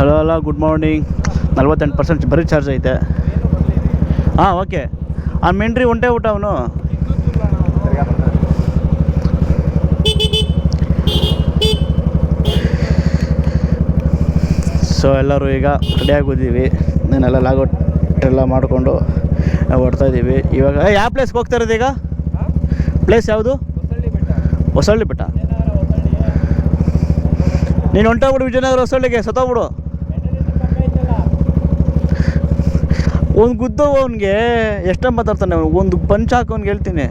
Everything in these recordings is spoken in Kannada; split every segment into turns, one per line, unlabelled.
ಹಲೋ ಹಲೋ ಗುಡ್ ಮಾರ್ನಿಂಗ್ ನಲ್ವತ್ತೆಂಟು ಪರ್ಸೆಂಟ್ ಬರೀ ಚಾರ್ಜ್ ಐತೆ. ಹಾಂ ಓಕೆ ಆ ಮೆಂಡ್ರಿ ಹೊಂಟೇ ಊಟ ಅವನು? ಸೊ ಎಲ್ಲರೂ ಈಗ ರೆಡಿಯಾಗಿದ್ದೀವಿ ನಾನೆಲ್ಲ ಲಾಗೌಟ್ ಎಲ್ಲ ಮಾಡಿಕೊಂಡು ನಾವು ಹೊಡ್ತಾಯಿದ್ದೀವಿ ಇವಾಗ ಯಾವ ಪ್ಲೇಸ್ಗೆ ಹೋಗ್ತಾ ಇರೋದು ಈಗ? ಪ್ಲೇಸ್ ಯಾವುದು? ಹೊಸಳ್ಳಿ ಬೆಟ್ಟ. ನೀನು ಹೊಂಟೋಗ್ಬಿಡು ವಿಜಯನಗರ ಹೊಸಳ್ಳಿಗೆ, ಸತ್ತೋಗ್ಬಿಡು. ಒಂದು ಗುದ್ದು ಅವನಿಗೆ ಎಷ್ಟ ಮಾತಾಡ್ತಾನೆ ಅವ್ನು? ಒಂದು ಪಂಚ್ ಹಾಕಿ ಅವ್ನಿಗೆ ಹೇಳ್ತೀನಿ.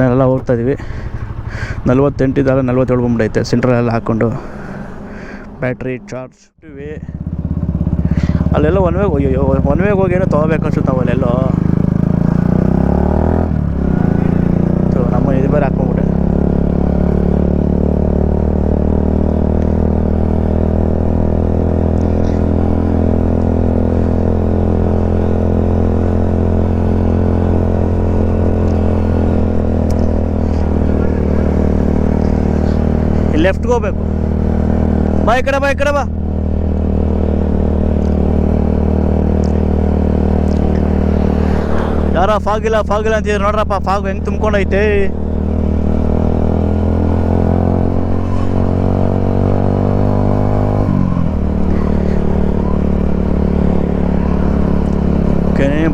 ನಾವೆಲ್ಲ ಹೋಗ್ತಾ ಇದೀವಿ ನಲ್ವತ್ತೆಂಟಿದಾಗ ನಲ್ವತ್ತೇಳು ಬಂದ್ಬಿಡೈತೆ. ಸೆಂಟ್ರಲೆಲ್ಲ ಹಾಕ್ಕೊಂಡು ಬ್ಯಾಟ್ರಿ ಚಾರ್ಜ್ ಇವೆ ಅಲ್ಲೆಲ್ಲ ಒನ್ ವೇಗ್ ಹೋಗಿ ಒನ್ ವೇಗ್ ಹೋಗಿ ಏನೋ ತೊಗೋಬೇಕು ಅನ್ಸುತ್ತೆ ನಾವು ಅಲ್ಲೆಲ್ಲೋ ಥು, ನಮ್ಮ ಇದು ಬೇರೆ ಹಾಕ್ಕೊಂಬಿಟ್ಟೆ ಲೆಫ್ಟ್ಗೆ ಹೋಗ್ಬೇಕು. ಬಾ ಈ ಕಡೆ ಬಾ, ಈ ಕಡೆ ಬಾ. ಯಾರ ಫಾಗಿಲ್ಲ ಫಾಗಿಲ್ಲ ಅಂತಿದ್ರು ನೋಡ್ರಪ್ಪ ಫಾಗ್ ಹೆಂಗೆ ತುಂಬ್ಕೊಂಡೈತೆ.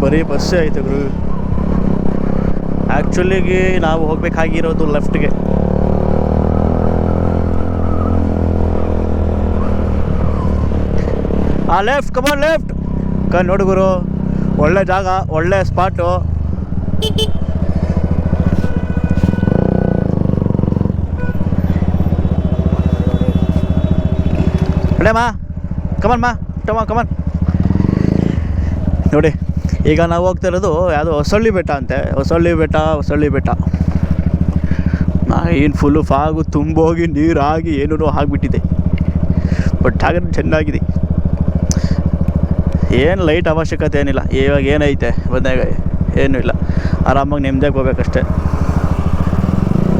ಬರೀ ಬಸ್ಸೇ ಐತೆ ಗುರು. ಆ್ಯಕ್ಚುಲಿಗೆ ನಾವು ಹೋಗ್ಬೇಕಾಗಿರೋದು ಲೆಫ್ಟ್ಗೆ ಆ ಲೆಫ್ಟ್ ಕಮಾನ್ ಲೆಫ್ಟ್ ಕ ಹುಡುಗರು ಗುರು. ಒಳ್ಳೆ ಜಾಗ, ಒಳ್ಳೆ ಸ್ಪಾಟು ಮಾ. ಕಮನ್ ಮಾ. ಟಮ ಕಮನ್ ನೋಡಿ, ಈಗ ನಾವು ಹೋಗ್ತಾ ಇರೋದು ಯಾವುದು ಹೊಸಳ್ಳಿ ಬೆಟ್ಟ ಅಂತೆ. ಹೊಸಳ್ಳಿ ಬೆಟ್ಟ ಹೊಸಳ್ಳಿ ಬೆಟ್ಟ. ಏನು ಫುಲ್ಲು ಫಾಗು, ತುಂಬೋಗಿ, ನೀರಾಗಿ ಏನೂ ಆಗಿಬಿಟ್ಟಿದೆ. ಬಟ್ ಹಾಗೆ ಚೆನ್ನಾಗಿದೆ. ಏನು ಲೈಟ್ ಅವಶ್ಯಕತೆ ಏನಿಲ್ಲ. ಇವಾಗ ಏನೈತೆ? ಬಂದಾಗ ಏನೂ ಇಲ್ಲ. ಆರಾಮಾಗಿ ನೆಮ್ಮದಿಯಾಗಿ ಹೋಗ್ಬೇಕಷ್ಟೆ.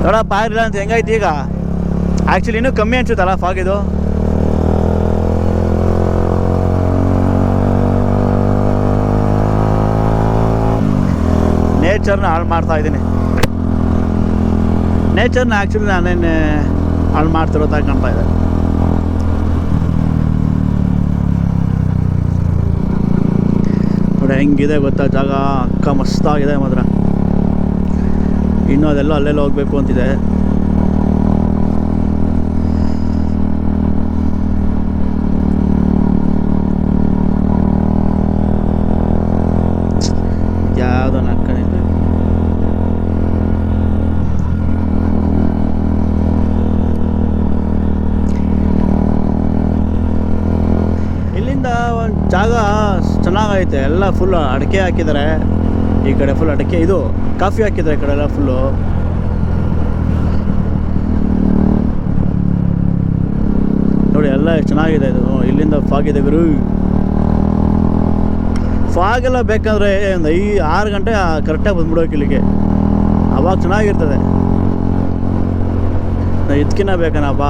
ನೋಡ ಪಾಗಿಲ್ಲ ಅಂತ ಹೆಂಗೈತೆ ಈಗ? ಆ್ಯಕ್ಚುಲಿ ಇನ್ನೂ ಕಮ್ಮಿ ಅನ್ಸುತ್ತಲ್ಲ ಫಾಗಿದು ನೇಚರ್ನ ಹಾಳು ಮಾಡ್ತಾ ಇದ್ದೀನಿ. ನೇಚರ್ನ ಆ್ಯಕ್ಚುಲಿ ನಾನೇನು, ಹಾಳು ಮಾಡ್ತಿರೋದಾಗಿ ಕಾಣ್ತಾ ಇದೆ ನೋಡಿ ಹೆಂಗಿದೆ ಗೊತ್ತಾ ಜಾಗ? ಅಕ್ಕ ಮಸ್ತಾಗಿದೆ ಮಾತ್ರ. ಇನ್ನೂ ಅದೆಲ್ಲ ಅಲ್ಲೆಲ್ಲ ಹೋಗ್ಬೇಕು ಅಂತಿದೆ ಯಾವುದೋ ನಕ್ಕನಿದೆ ಇಲ್ಲಿಂದ ಒಂದು ಜಾಗ ಚೆನ್ನಾಗೈತೆ ಎಲ್ಲ ಫುಲ್ ಅಡಿಕೆ ಹಾಕಿದ್ದಾರೆ ಈ ಕಡೆ ಫುಲ್ ಅಡಿಕೆ, ಇದು ಕಾಫಿ ಹಾಕಿದ್ದಾರೆ ಈ ಕಡೆ ಎಲ್ಲ ಫುಲ್ಲು ನೋಡಿ, ಎಲ್ಲ ಚೆನ್ನಾಗಿದೆ ಇದು. ಇಲ್ಲಿಂದ ಫಾಗ್ ಇದೆ ಗುರು. ಫಾಗ್ ಎಲ್ಲ ಬೇಕಂದ್ರೆ ಒಂದು ಐ, ಆರು ಗಂಟೆ ಕರೆಕ್ಟಾಗಿ ಬಂದ್ಬಿಡೋಕೆ ಇಲ್ಲಿಗೆ. ಅವಾಗ ಚೆನ್ನಾಗಿರ್ತದೆ. ಇದಕ್ಕಿನ್ನ ಬೇಕನಪ್ಪ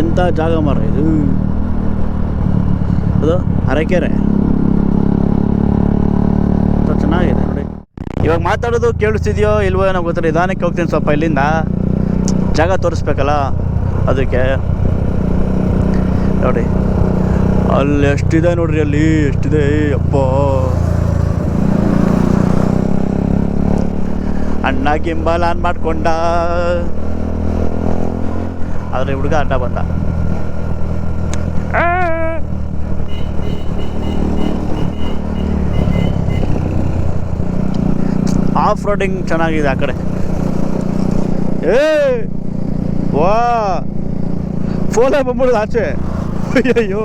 ಎಂಥ ಜಾಗ ಮಾರ್ರಿ ಇದು? ಅದು ಅರಕೆರೆ. ಚೆನ್ನಾಗಿದೆ ನೋಡಿ. ಇವಾಗ ಮಾತಾಡೋದು ಕೇಳಿಸ್ತಿದ್ಯೋ ಇಲ್ವೋ ಏನೋ ಗೊತ್ತಿಲ್ಲ. ನಿಧಾನಕ್ಕೆ ಹೋಗ್ತೀನಿ ಸ್ವಲ್ಪ ಇಲ್ಲಿಂದ. ಜಾಗ ತೋರಿಸ್ಬೇಕಲ್ಲ ಅದಕ್ಕೆ. ನೋಡಿ. ಅಲ್ಲಿ ಎಷ್ಟಿದೆ ನೋಡ್ರಿ ಅಲ್ಲಿ? ಎಷ್ಟಿದೆ? ಅಪ್ಪ ಅಣ್ಣ ಗಿಂಬಲ್ ಆನ್ ಮಾಡಿಕೊಂಡ. ಆದರೆ ಹುಡುಗ ಅಡ್ಡ ಬಂದ. ಆಫ್ ರೋಡಿಂಗ್ ಚೆನ್ನಾಗಿದೆ ಆ ಕಡೆ. ಏ ವಾ! ಫೋನೇ ಬಂದ್ಬಿಡುದು ಆಚೆ. ಅಯ್ಯಯ್ಯೋ!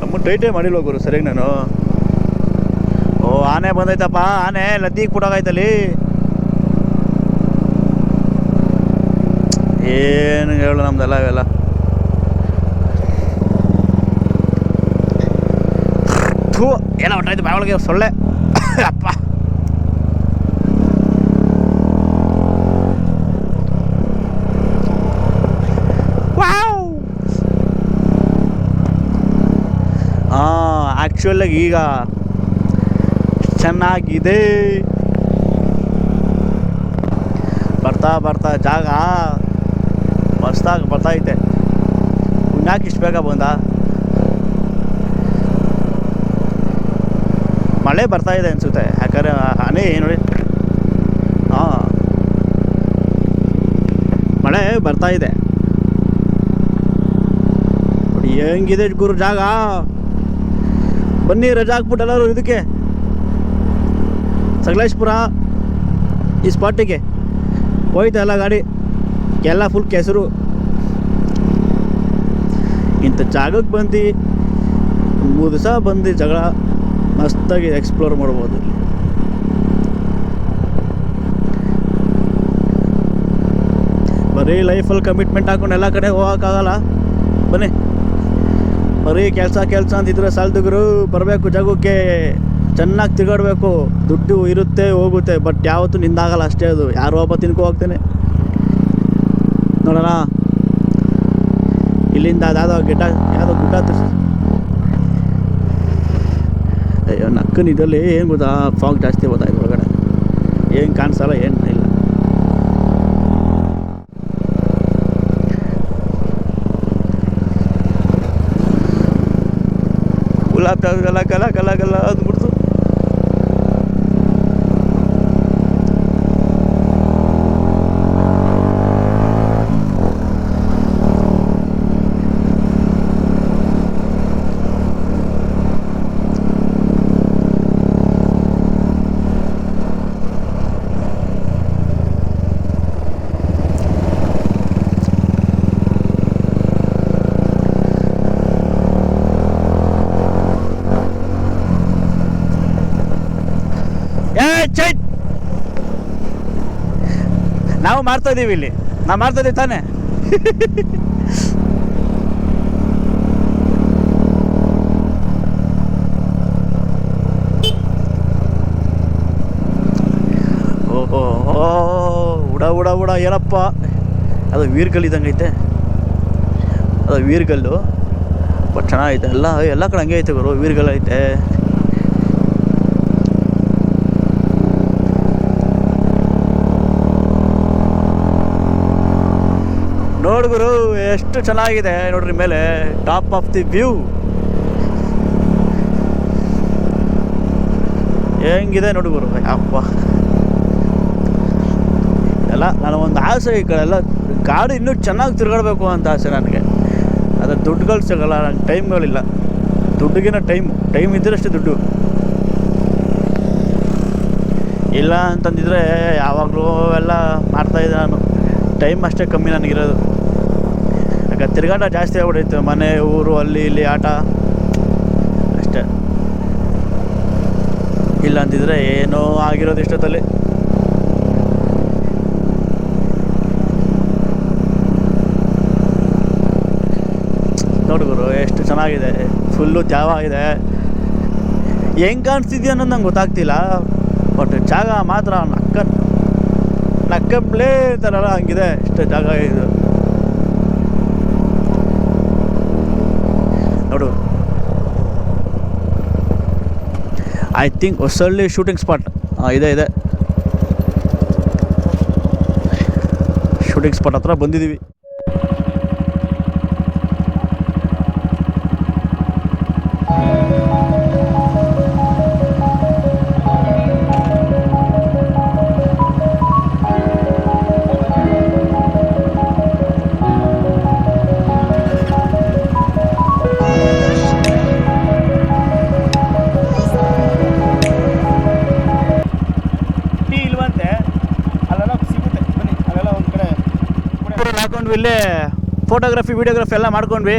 ನಮ್ಮ ಟೈಟೇ ಮಾಡಿಲ್ಲ ಗುರು, ಸರಿಯಾಗಿ ನಾನು? ಓ, ಆನೆ ಬಂದೈತಪ್ಪ, ಆನೆ ಲದ್ದಿಗೆ ಐತಲಿ ಏನು ಹೇಳು ನಮ್ದೆಲ್ಲ ಇವೆಲ್ಲ. ಥೂ, ಏನೋ ಹೊಟ್ಟಾಯ್ತು ಬಾಯೊಳಗೆ ಸೊಳ್ಳೆ. ಅಪ್ಪ. ಆ್ಯಕ್ಚುಲಾಗಿ ಈಗ ಚೆನ್ನಾಗಿದೆ. ಬರ್ತಾ ಬರ್ತಾ ಜಾಗ ಮಸ್ತಾಗಿ ಬರ್ತೈತೆ ಯಾಕೆ ಇಷ್ಟು ಬೇಗ ಬಂದ? ಮಳೆ ಬರ್ತಾ ಇದೆ ಅನಿಸುತ್ತೆ. ಯಾಕಂದರೆ, ಹನಿ ನೋಡಿ. ಹಾಂ. ಮಳೆ ಬರ್ತಾ ಇದೆ. ನೋಡಿ ಹೆಂಗಿದೆ ಗುರು ಜಾಗ. ಬನ್ನಿ, ರಜಾ ಹಾಕ್ಬಿಟ್ಟು ಎಲ್ಲರೂ ಇದಕ್ಕೆ. ಸಗಲೇಶ್ಪುರ ಈ ಸ್ಪಾಟಿಗೆ. ಹೋಯ್ತು ಎಲ್ಲ ಗಾಡಿ. ಎಲ್ಲ ಫುಲ್ ಕೆಸರು. ಇಂಥ ಜಾಗಕ್ಕೆ ಬಂದು, ಮೂರು ದಿವಸ ಬಂದು ಜಗಳ ಮಸ್ತಾಗಿ ಎಕ್ಸ್ಪ್ಲೋರ್ ಮಾಡ್ಬೋದು ಬರೀ ಲೈಫಲ್ಲಿ ಕಮಿಟ್ಮೆಂಟ್ ಹಾಕೊಂಡು ಎಲ್ಲ ಕಡೆ ಹೋಗೋಕ್ಕಾಗಲ್ಲ. ಬನ್ನಿ. ಬರೀ ಕೆಲಸ ಕೆಲಸ ಅಂತಿದ್ರೆ ಸಾಲದುಗರು ಬರಬೇಕು ಜಾಗಕ್ಕೆ. ಚೆನ್ನಾಗಿ ತಿರುಗಾಡಬೇಕು. ದುಡ್ಡು ಇರುತ್ತೆ, ಹೋಗುತ್ತೆ, ಬಟ್ ಯಾವತ್ತೂ ನಿಂದಾಗಲ್ಲ ಅಷ್ಟೇ ಅದು. ಯಾರು ಒಬ್ಬ ತಿನ್ಕೋ ಹೋಗ್ತೇನೆ. ನೋಡೋಣ. ಇಲ್ಲಿಂದ ಅದಾದ ಗಿಡ, ಯಾವುದೋ ಗುಡ್ಡ ಅಯ್ಯೋ, ನಕ್ಕನ ಇದರಲ್ಲಿ ಏನು ಗೊತ್ತಾ? ಫಾಗ್ ಜಾಸ್ತಿ ಗೊತ್ತಾಯ್ತು ಒಳಗಡೆ. ಏನು ಕಾಣಿಸಲ್ಲ, ಏನು? ಜಾಮೂನ್ ಗಲ ಗಲ ಗಲ ಗಲ ಅಂದ್ಬಿಡ್ತು ಏ ಚೈತ್ ನಾವು ಮಾಡ್ತಾ ಇದೀವಿ ಇಲ್ಲಿ. ನಾವು ಮಾಡ್ತಾ ಓ ಉಡ ಉಡ ಉಡ, ಏನಪ್ಪ? ಅದು ವೀರ್ಗಲ್ ಇದ್ದಂಗೆ ಐತೆ. ಅದು ವೀರ್ಗಲ್ಲು ಬಟ್ ಚೆನ್ನಾಗೈತೆ. ಎಲ್ಲ ಎಲ್ಲ ಕಡೆ ಹಂಗೆ ಐತೆ ಗುರು ವೀರ್ಗಲ್ ಐತೆ. ನೋಡು ಗುರು, ಎಷ್ಟು ಚೆನ್ನಾಗಿದೆ ನೋಡ್ರಿ ಮೇಲೆ. ಟಾಪ್ ಆಫ್ ದಿ ವ್ಯೂ ಹೆಂಗಿದೆ ನೋಡಿ ಗುರು. ಅಪ್ಪ. ಎಲ್ಲ, ನಾನು ಒಂದು ಆಸೆ ಈ ಕಡೆ ಎಲ್ಲ, ಗಾಡಿ ಇನ್ನೂ ಚೆನ್ನಾಗಿ ತಿರುಗಾಡಬೇಕು ಅಂತ ಆಸೆ ನನಗೆ. ಅದು ದುಡ್ಡುಗಳು ಸಿಗಲ್ಲ ನನಗೆ ಟೈಮ್ಗಳಿಲ್ಲ. ದುಡ್ಡುಗಿನ ಟೈಮ್ ಟೈಮ್ ಇದ್ದರೆ ಅಷ್ಟೇ ದುಡ್ಡು. ಇಲ್ಲ ಅಂತಂದಿದ್ರೆ ಯಾವಾಗಲೂ ಎಲ್ಲ ಮಾಡ್ತಾಯಿದ್ದೆ ನಾನು. ಟೈಮ್ ಅಷ್ಟೇ ಕಮ್ಮಿ ನನಗಿರೋದು. ತಿರುಗಾಟ ಜಾಸ್ತಿ ಆಗ್ಬಿಡೈತೆ ಮನೆ, ಊರು, ಅಲ್ಲಿ, ಇಲ್ಲಿ, ಆಟ. ಅಷ್ಟೇ. ಇಲ್ಲ ಅಂತಿದ್ರೆ ಏನೋ ಆಗಿರೋದು ಇಷ್ಟೊತ್ತಲ್ಲಿ. ನೋಡು ಗುರು, ಎಷ್ಟು ಚೆನ್ನಾಗಿದೆ. ಫುಲ್ಲು ಜಾವ ಆಗಿದೆ. ಹೆಂಗ್ ಕಾಣಿಸ್ತಿದ್ಯಾ ಅನ್ನೋದು ನಂಗೆ ಗೊತ್ತಾಗ್ತಿಲ್ಲ. ಬಟ್ ಜಾಗ ಮಾತ್ರ ನಕ್ಕ ನಕ್ಕಪ್ಲೇ ಥರ ಹಂಗಿದೆ. ಇಷ್ಟು ಜಾಗ ಇದು. ನೋಡು. I think Hosalli shooting spot ಇದೆ ಇದೆ. ಶೂಟಿಂಗ್ ಸ್ಪಾಟ್ ಹತ್ರ ಬಂದಿದ್ದೀವಿ ಹಾಕೊಂಡ್ವಿ, ಇಲ್ಲೇ ಫೋಟೋಗ್ರಫಿ ವೀಡಿಯೋಗ್ರಫಿ ಎಲ್ಲ ಮಾಡ್ಕೊಂಡ್ವಿ.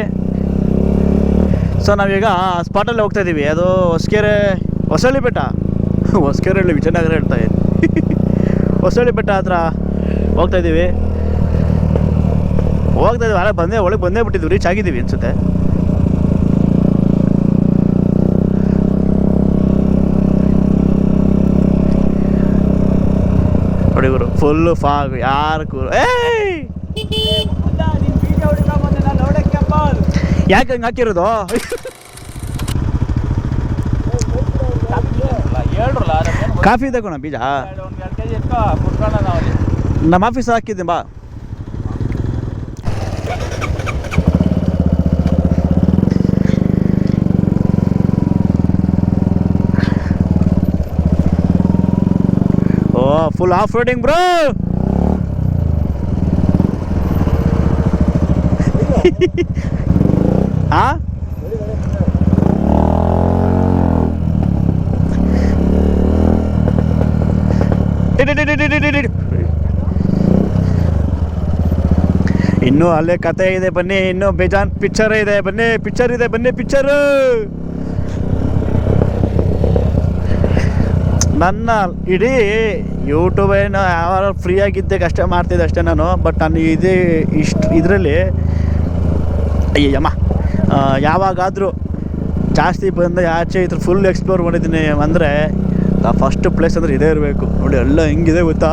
ಸೊ ನಾವೀಗ ಸ್ಪಾಟಲ್ಲಿ ಹೋಗ್ತಾ ಇದ್ದೀವಿ ಅದು ಹೊಸಕೆರೆ ಹೊಸಳ್ಳಿ ಬೆಟ್ಟ ಹೊಸಕೆರೆಹಳ್ಳಿ ವಿಜಯನಗರ ಹೇಳ್ತಾ ಇದ್ದೀನಿ ಹೊಸಳ್ಳಿ ಬೆಟ್ಟ ಹತ್ರ ಹೋಗ್ತಾ ಇದ್ದೀವಿ ಹೋಗ್ತಾ ಇದ್ದೀವಿ ಅಲ್ಲ ಬಂದೇ, ಒಳಗೆ ಬಂದೇ ಬಿಟ್ಟಿದ್ವಿ ರೀಚ್ ಆಗಿದ್ದೀವಿ ಅನ್ಸುತ್ತೆ. ನೋಡಿ ಗುರು ಫುಲ್ಲು ಫಾಗ್ ಯಾರು ಕೂರು ಏಯ್! ಯಾಕೆ ಹಂಗೆ ಹಾಕಿರೋದು? ಕಾಫಿ ಕಣ ಬೀಜ. ನಮ್ಮ ಆಫೀಸ್ ಹಾಕಿದ್ದೆ ಬಾ. ಓ ಫುಲ್ ಆಫ್ ರೋಡಿಂಗ್ ಬ್ರೋ ಹಾ ಇನ್ನೂ ಅಲ್ಲೇ ಕತೆ ಇದೆ ಬನ್ನಿ, ಇನ್ನೂ ಬೇಜಾನ್ ಪಿಕ್ಚರ್ ಇದೆ ಬನ್ನಿ ಪಿಕ್ಚರ್ ಇದೆ ಬನ್ನಿ ಪಿಕ್ಚರ್ ನನ್ನ ಇಡೀ ಯೂಟ್ಯೂಬ್ ಏನು ಯಾವ ಫ್ರೀ ಆಗಿದ್ದೆ, ಅಷ್ಟೇ ಮಾಡ್ತಿದ್ದೆ ಅಷ್ಟೇ ನಾನು ಬಟ್ ನಾನು ಇದೇ ಇಷ್ಟು ಇದರಲ್ಲಿ ಅಯ್ಯಮ್ಮ ಯಾವಾಗಾದರೂ ಜಾಸ್ತಿ ಬಂದ ಆಚೆ ಇದ್ರ ಫುಲ್ ಎಕ್ಸ್ಪ್ಲೋರ್ ಮಾಡಿದ್ದೀನಿ ಅಂದರೆ ಫಸ್ಟ್ ಪ್ಲೇಸ್ ಅಂದರೆ ಇದೇ ಇರಬೇಕು. ನೋಡಿ, ಎಲ್ಲ ಹೆಂಗಿದೆ ಗೊತ್ತಾ?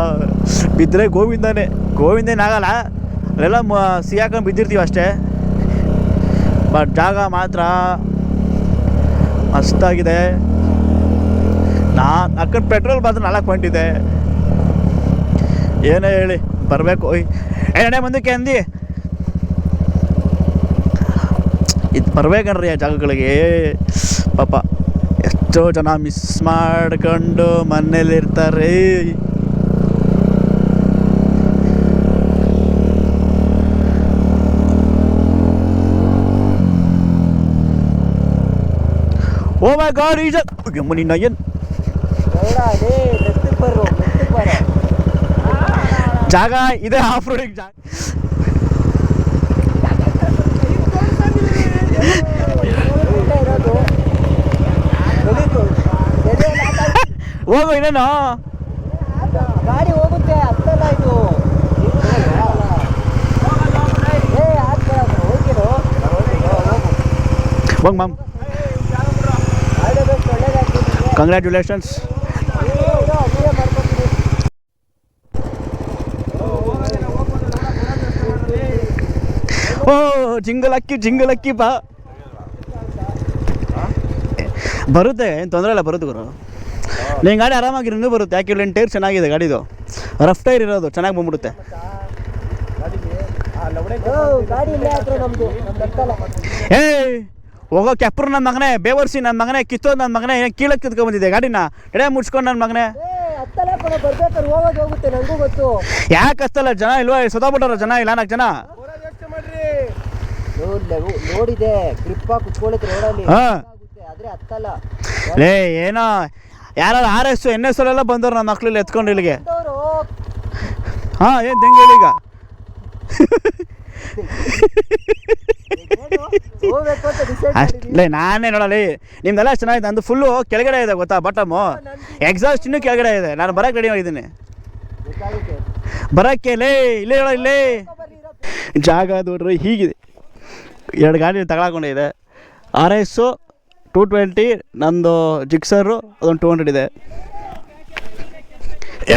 ಬಿದ್ದರೆ ಗೋವಿಂದನೇ. ಗೋವಿಂದೇನಾಗಲ್ಲ ಅಲ್ಲೆಲ್ಲ ಮ ಸಿಗಾಕೊಂಡು ಬಿದ್ದಿರ್ತೀವಿ ಅಷ್ಟೇ. ಬಟ್ ಜಾಗ ಮಾತ್ರ ಮಸ್ತಾಗಿದೆ. ನಾ ಅಕ್ಕಡೆ ಪೆಟ್ರೋಲ್ ಮಾತ್ರ ನಾಲ್ಕು ಪಾಯಿಂಟ್ ಇದೆ. ಏನೇ ಹೇಳಿ, ಬರಬೇಕು. ಏನೇ ಮುಂದಕ್ಕೆ ಅಂದಿ ಇದು ಬರ್ಬೇಕನ್ರಿ ಆ ಜಾಗಗಳಿಗೆ. ಪಾಪ, ಎಷ್ಟೋ ಜನ ಮಿಸ್ ಮಾಡ್ಕೊಂಡು ಮನೇಲಿರ್ತಾರೆ. ಓ ಮೈ ಗಾಡ್ ಈಜ ನಿನ್ನ ಏನು? ಜಾಗ ಇದೆ, ಆಫ್ ರೋಡಿಗೆ ಜಾಗ ಹೋಗು ಇನ್ನೇನು?
ಗಾಡಿ ಹೋಗುತ್ತೆ ಅತ್ತಲ್ಲ ಇದು.
ಹೋಗಿ ಮ್ಯಾಮ್
ಅಕ್ಕಿ
ಕಂಗ್ರ್ಯಾಚುಲೇಷನ್ಸ್ ಓ ಜಿಂಗಲಕ್ಕಿ ಜಿಂಗಲಕ್ಕಿ ಬಾ. ಬರುತ್ತೆ ಏನು ತೊಂದರೆ ಇಲ್ಲ ಬರುತ್ತೆ ಗುರು. ನಿನ್ನ ಗಾಡಿ ಆರಾಮಾಗಿ ರಿನ್ಯೂ ಬರುತ್ತೆ ಯಾಕೆ ಹೇಳಿ ಟೈರ್ ಚೆನ್ನಾಗಿದೆ ಗಾಡಿದು ರಫ್ ಟೈರ್ ಇರೋದು ಚೆನ್ನಾಗಿ ಬಂದ್ಬಿಡುತ್ತೆ ಏಯ್ ಹೋಗೋ ಕೆಪ್ರು ನನ್ನ ಮಗನೇ ಬೇವರ್ಸಿ ನನ್ನ ಮಗನೇ ಕಿತ್ತೋದು ನನ್ನ ಮಗನೇ ಏನು ಕೀಳಕ್ಕೆ ಕಿತ್ಕೊಂಡು ಬಂದಿದ್ದೆ ಗಾಡಿನ ಎಡೆ ಮುಡ್ಸ್ಕೊಂಡು ನನ್ನ ಮಗನೇ ಯಾಕೆ ಹತ್ತಲ್ಲ ಜನ ಇಲ್ವಾ ಸೊದಾಬಿಟ್ಟಾರ ಜನ ಇಲ್ಲ ನಾಲ್ಕು ಜನ
ನೋಡಿದೆ
ಏನೋ ಯಾರು ಆರ್ ಎಸ್ ಎನ್ ಎಸ್ ಎಲ್ಲ ಬಂದವ್ರು ನನ್ನ ಮಕ್ಳು ಇಲ್ಲಿ ಎತ್ಕೊಂಡು ಇಲ್ಲಿಗೆ. ಹಾ ಏನ್ ಹೇಳಿ ಈಗ? ಅಷ್ಟೇ ನಾನೇ ನೋಡಲಿ ನಿಮ್ದೆಲ್ಲ ಚೆನ್ನಾಗಿದೆ ನಂದು ಫುಲ್ಲು ಕೆಳಗಡೆ ಇದೆ ಗೊತ್ತಾ ಬಟಮು ಎಕ್ಸಾಸ್ಟ್ ಇನ್ನೂ ಕೆಳಗಡೆ ಇದೆ ನಾನು ಬರೋಕ್ಕೆ ರೆಡಿ ಆಗಿದ್ದೀನಿ.
ಬರಕ್ಕೆ
ಬರೋಕ್ಕೆ ಲೇ ಇಲ್ಲೇ ಹೇಳೋ ಇಲ್ಲೇ. ಜಾಗ ನೋಡ್ರಿ ಹೀಗಿದೆ. ಎರಡು ಗಾಡಿ ತಗೊಳಕೊಂಡಿದೆ. ಆರ್ ಎಸ್ಸು ಟೂ ಟ್ವೆಂಟಿ ನಂದು ಜಿಕ್ಸರು ಅದೊಂದು ಟೂ ಹಂಡ್ರೆಡ್ ಇದೆ.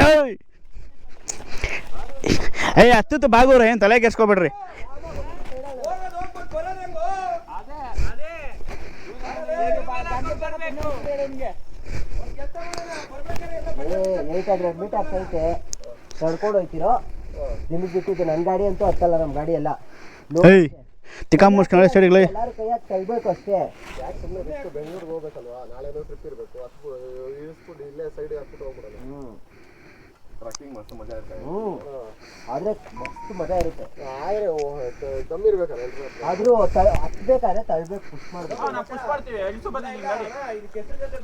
ಏಯ್! ಏಯ್ ಹತ್ತಿತ್ತು ಬಾಗೂರ ಏನು ತಲೆ ಕೆಸ್ಕೊಬೇಡ್ರಿ
ತಡ್ಕೊಂಡು ಹೋಯ್ತಿರೋ? ನಿಮಗೆ ಬಿಟ್ಟಿದ್ದು ನನ್ನ ಗಾಡಿ ಅಂತೂ ಹತ್ತಲ್ಲ ನಮ್ಮ ಗಾಡಿ ಎಲ್ಲ. ನೋಡಿ,
ಟ್ರಿಪ್ ಇರಬೇಕು? ಅಷ್ಟು ಸೈಡಿಗ್ಲಿ
ಇಲ್ಲೇ ಕೈಯಾಗ ತಳ್ಬೇಕು ಅಷ್ಟೇ ಹ್ಞೂ ಆದ್ರೆ ಮಸ್ತ್ ಮಜಾ ಇರುತ್ತೆ. ಆದ್ರೂ ತ- ಹತ್ಬೇಕಾದ್ರೆ ತಳ್ಬೇಕು ಪುಷ್ ಮಾಡ್ಬೇಕು.
ನಾವು ಪುಷ್ ಮಾಡ್ತೀವಿ. ಇದು ಬನ್ನಿ ನಿಮ್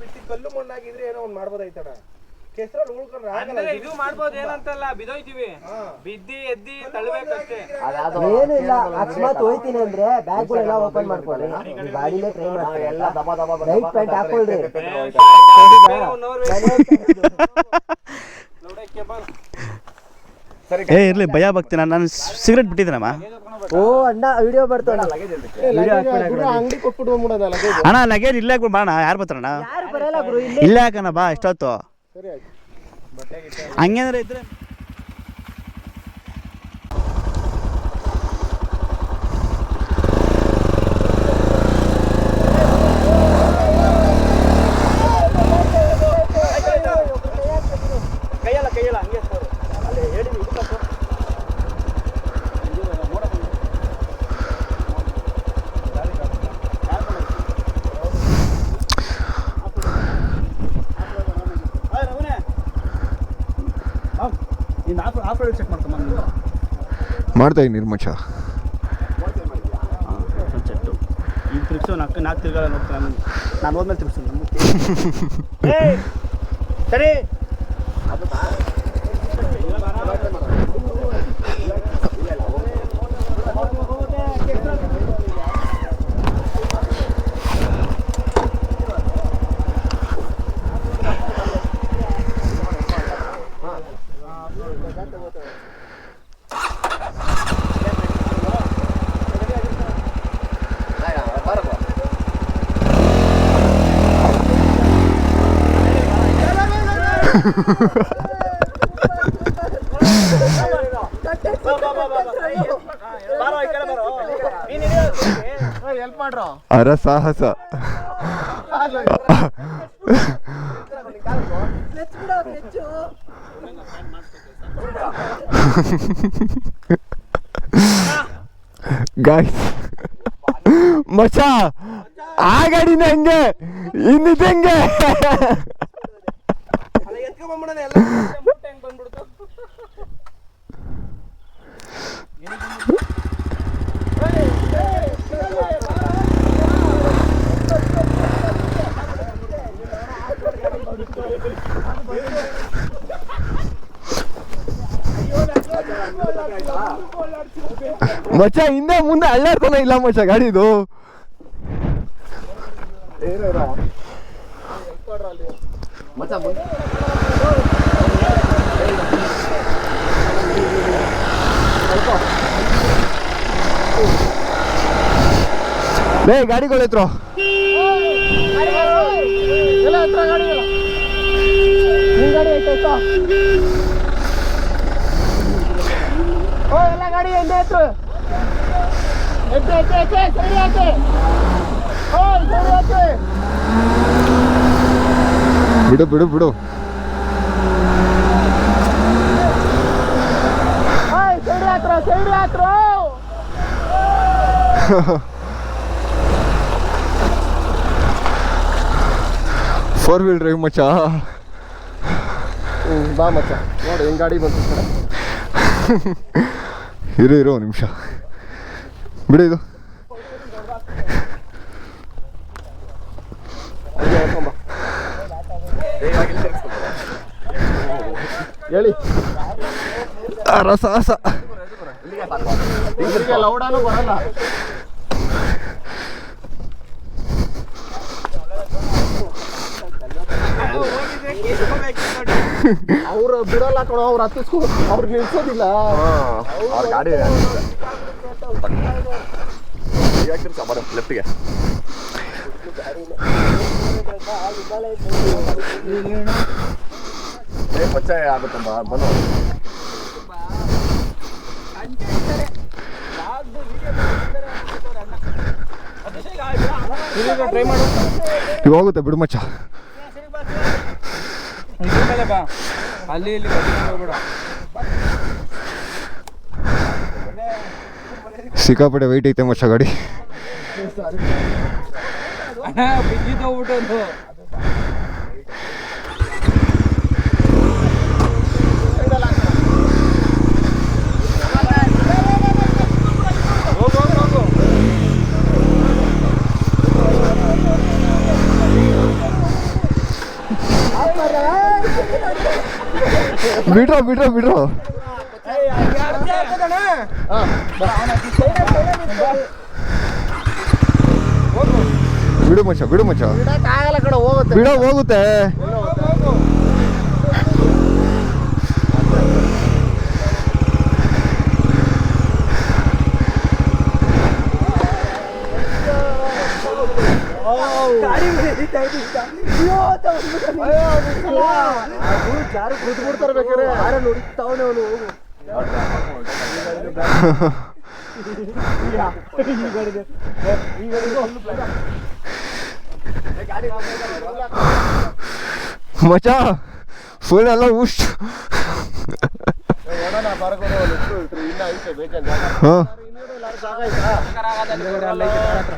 ಬಿಟ್ಟು
ಕಲ್ಲು ಮಣ್ಣಾಗಿದ್ರೆ ಏನೋ ಒಂದು ಕೆಸರಲ್ಲಿ ಉಳ್ಕೊಂಡ್ರೆ
ಅಂದ್ರೆ ಇದು ಮಾಡ್ಬೋದು ಏನಂತಲ್ಲ ಬಿದೋಯ್ತೀವಿ. ಬಿದ್ದಿ ಎದ್ದಿ ತಳ್ಬೇಕಷ್ಟೇ
ಏನು ಇಲ್ಲ ಅಕಸ್ಮಾತ್ ಹೋಯ್ತೀನಿ ಅಂದ್ರೆ ಬ್ಯಾಗ್ಗಳೆಲ್ಲ ಓಪನ್ ಮಾಡ್ಕೊಳ್ಳಿ. ಈ ಗಾಡಿಲೇ ಟ್ರೈ ಮಾಡ್ತಾರೆ ಎಲ್ಲ ದಬ ದಬ ರೈಟ್ ಪ್ಯಾಂಟ್ ಹಾಕೊಳ್ರಿ.
ಏ ಇರಲಿ ಭಯ ಭಕ್ತಿ. ನಾನು ನಾನು ಸಿಗರೇಟ್ ಬಿಟ್ಟಿದ್ದೀನಮ್ಮ.
ಓ ಅಣ್ಣ ವಿಡಿಯೋ ಬರ್ತಾನೆ
ಅಂಗಡಿ
ಅಣ್ಣ ಲಗೇಜ್ ಇಲ್ಲೇ ಬಾಣ. ಯಾರು ಬರ್ತಾರಣ್ಣ?
ಇಲ್ಲೇ
ಹಾಕಣ ಬಾ ಎಷ್ಟೊತ್ತು
ಸರಿ ಆಯ್ತು.
ಹಂಗೇನಾರ ಇದ್ರೆ ಚೆಕ್
ಮಾಡ್ತಾ ಇದ್ದೀನಿ ನಿರ್ಮಚ.
ಒಂದು ಸೆಟ್ಟು ಈಗ ತಿರ್ಗ್ಸು ನಾಲ್ಕು ನಾಲ್ಕು ತಿರ್ಗಾಲ ನೋಡ್ತೀನಿ ನಾನು ಹೋದ್ಮೇಲೆ ತಿರ್ಗ್ಸು ಸರಿ!
ಅರ ಸಾಹಸ. ಗಾಯ್ಸ್ ಮಚ್ಚ ಆ ಗಾಡಿನ ಹೆಂಗೆ? ಇನ್ನಿದೆ ಹೆಂಗೆ?
ಎತ್ಕೊಂಬಂದ್ಬಿಡೋಣ ಎಲ್ಲ
ಹೆಂಗ್ ಬಂದ್ಬಿಡ್ತು?
ಮಚ್ಚ ಹಿಂದೆ ಮುಂದೆ ಅಳ್ಳಾಡ್ತಾನೆ ಇಲ್ಲ ಮಚ್ಚ ಗಾಡಿದು. ಲೇ ಗಾಡಿಗಳು ಹತ್ರ
ಓ ಎಲ್ಲ ಗಾಡಿ ಎಂದೆ ಎತ್ತು ಎತ್ತಿ ಎತ್ತಿ ಎತ್ತು ಸರಿ ಆಯ್ತು ಓ ಸರಿ ಆಯ್ತು
ಬಿಡು ಬಿಡು ಬಿಡು.
ಓಯ್ ಸೈಡ್ ಹತ್ರ ಸೈಡ್ ಹತ್ರ.
ಫೋರ್ ವೀಲ್ ಡ್ರೈವ್ ಮಚ್ಚ.
ಬಾ ಮಚ್ಚ. ನೋಡಿ ಹೆಂಗ್ ಗಾಡಿ ಬಂತು
ಇರು ಇರೋ ಒಂದು ನಿಮಿಷ. ಬಿಡು ಇದು.
ಹೇಳಿ.
ರಸ
ರಸ. ಲೌಡಾನು ಬರಲ್ಲ. ಅವ್ರು ಬಿಡಲ್ಲ ಕಣೋ ಅವ್ರು ಹತ್ತಿಸ್ಕೊ ಅವ್ರು ನಿಲ್ಸೋದಿಲ್ಲ.
ಗಾಡಿ ಲೆಫ್ಟ್ಗೆ ಆಗುತ್ತಂಬ ಬನ್ನಿ.
ಟ್ರೈ ಮಾಡು.
ಇವಾಗ ಹೋಗುತ್ತೆ ಬಿಡು ಮಚ್ಚ.
ಮೇಲೆ ಬಾ ಅಲ್ಲಿ ಇಲ್ಲಿ ಹೋಗ್ಬೇಡ.
ಸಿಕ್ಕಾಪಟ್ಟೆ ವೈಟ್ ಐತೆ ಮಚ್ಚ ಗಾಡಿ.
ಬಿದ್ದಿದ್ದೋಗ್ಬಿಟ್ಟು ಒಂದು ಹೋಗು ಹೋಗು ಹೋಗು
ಬಿಡ್ರೋ ಬಿಡ್ರೋ ಬಿಡ್ರೋ. ಬಿಡು ಮಚ್ಚ ಬಿಡು ಮಚ್ಚ. ಬಿಡೋ ಹೋಗುತ್ತೆ.
ಯಾರು ಕೂತ್ ಬಿಡ್ತಾರೆ ಬೇಕಾರೆ ಯಾರು ನುಡಿತಾವನೆ ಅವನು ಹೋಗು
ಮಚ್ಚ ಫುಲ್ ಎಲ್ಲ ಉಶ್
ನೋಡೋಣ ಬರ್ಕೊಂಡು ಇನ್ನ ಐತೆ ಬೇಕಂತ
ಹಾಂ
ಜಾಗ ಆಯ್ತಾ
ಅಲ್ಲೈತೆ, ಕಾರ್ ಹತ್ರ.